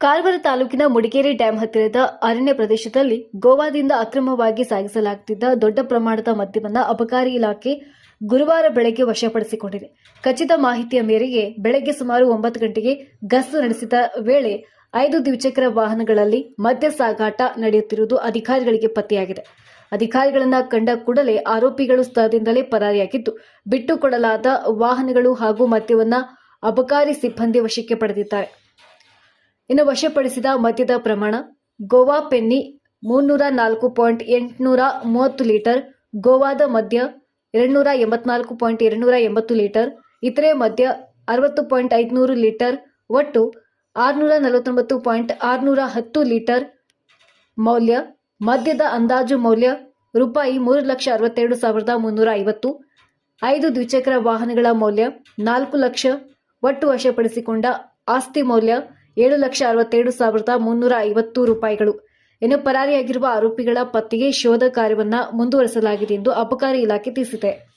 ಕಾರವಾರ ತಾಲೂಕಿನ ಮುಡಿಗೇರಿ ಡ್ಯಾಂ ಹತ್ತಿರದ ಅರಣ್ಯ ಪ್ರದೇಶದಲ್ಲಿ ಗೋವಾದಿಂದ ಅಕ್ರಮವಾಗಿ ಸಾಗಿಸಲಾಗುತ್ತಿದ್ದ ದೊಡ್ಡ ಪ್ರಮಾಣದ ಮದ್ಯವನ್ನು ಅಬಕಾರಿ ಇಲಾಖೆ ಗುರುವಾರ ಬೆಳಗ್ಗೆ ವಶಪಡಿಸಿಕೊಂಡಿದೆ. ಖಚಿತ ಮಾಹಿತಿಯ ಮೇರೆಗೆ ಬೆಳಗ್ಗೆ ಸುಮಾರು ಒಂಬತ್ತು ಗಂಟೆಗೆ ಗಸ್ತು ನಡೆಸಿದ ವೇಳೆ ಐದು ದ್ವಿಚಕ್ರ ವಾಹನಗಳಲ್ಲಿ ಮದ್ಯ ಸಾಗಾಟ ನಡೆಯುತ್ತಿರುವುದು ಅಧಿಕಾರಿಗಳಿಗೆ ಪತ್ತೆಯಾಗಿದೆ. ಅಧಿಕಾರಿಗಳನ್ನ ಕಂಡ ಕೂಡಲೇ ಆರೋಪಿಗಳು ಸ್ಥಳದಿಂದಲೇ ಪರಾರಿಯಾಗಿದ್ದು, ಬಿಟ್ಟುಕೊಡಲಾದ ವಾಹನಗಳು ಹಾಗೂ ಮದ್ಯವನ್ನ ಅಬಕಾರಿ ಸಿಬ್ಬಂದಿ ವಶಕ್ಕೆ ಪಡೆದಿದ್ದಾರೆ. ಇನ್ನು ವಶಪಡಿಸಿದ ಮದ್ಯದ ಪ್ರಮಾಣ, ಗೋವಾ ಪೆನ್ನಿ ಮುನ್ನೂರ ನಾಲ್ಕು ಪಾಯಿಂಟ್ ಎಂಟುನೂರ ಮೂವತ್ತು ಲೀಟರ್, ಗೋವಾದ ಮದ್ಯ ಎರಡ್ನೂರ ಎಂಬತ್ನಾಲ್ಕು ಪಾಯಿಂಟ್ ಎರಡ್ನೂರ ಎಂಬತ್ತು ಲೀಟರ್, ಇತರೆ ಮದ್ಯ ಅರವತ್ತು ಪಾಯಿಂಟ್ ಐದುನೂರು ಲೀಟರ್, ಒಟ್ಟು ಆರುನೂರ ನಲವತ್ತೊಂಬತ್ತು ಪಾಯಿಂಟ್ ಆರುನೂರ ಹತ್ತು ಲೀಟರ್ ಮೌಲ್ಯ, ಮದ್ಯದ ಅಂದಾಜು ಮೌಲ್ಯ ರೂಪಾಯಿ ಮೂರು ಲಕ್ಷ ಅರವತ್ತೆರಡು ಸಾವಿರದ ಮುನ್ನೂರ ಐವತ್ತು, ಐದು ದ್ವಿಚಕ್ರ ವಾಹನಗಳ ಮೌಲ್ಯ ನಾಲ್ಕು ಲಕ್ಷ, ಒಟ್ಟು ವಶಪಡಿಸಿಕೊಂಡ ಆಸ್ತಿ ಮೌಲ್ಯ ಏಳು ಲಕ್ಷ ಅರವತ್ತೆರಡು ಸಾವಿರದ ಮುನ್ನೂರ ಐವತ್ತು ರೂಪಾಯಿಗಳು. ಇನ್ನು ಪರಾರಿಯಾಗಿರುವ ಆರೋಪಿಗಳ ಪತ್ತೆಗೆ ಶೋಧ ಕಾರ್ಯವನ್ನು ಮುಂದುವರೆಸಲಾಗಿದೆ ಎಂದು ಅಬಕಾರಿ ಇಲಾಖೆ ತಿಳಿಸಿದೆ.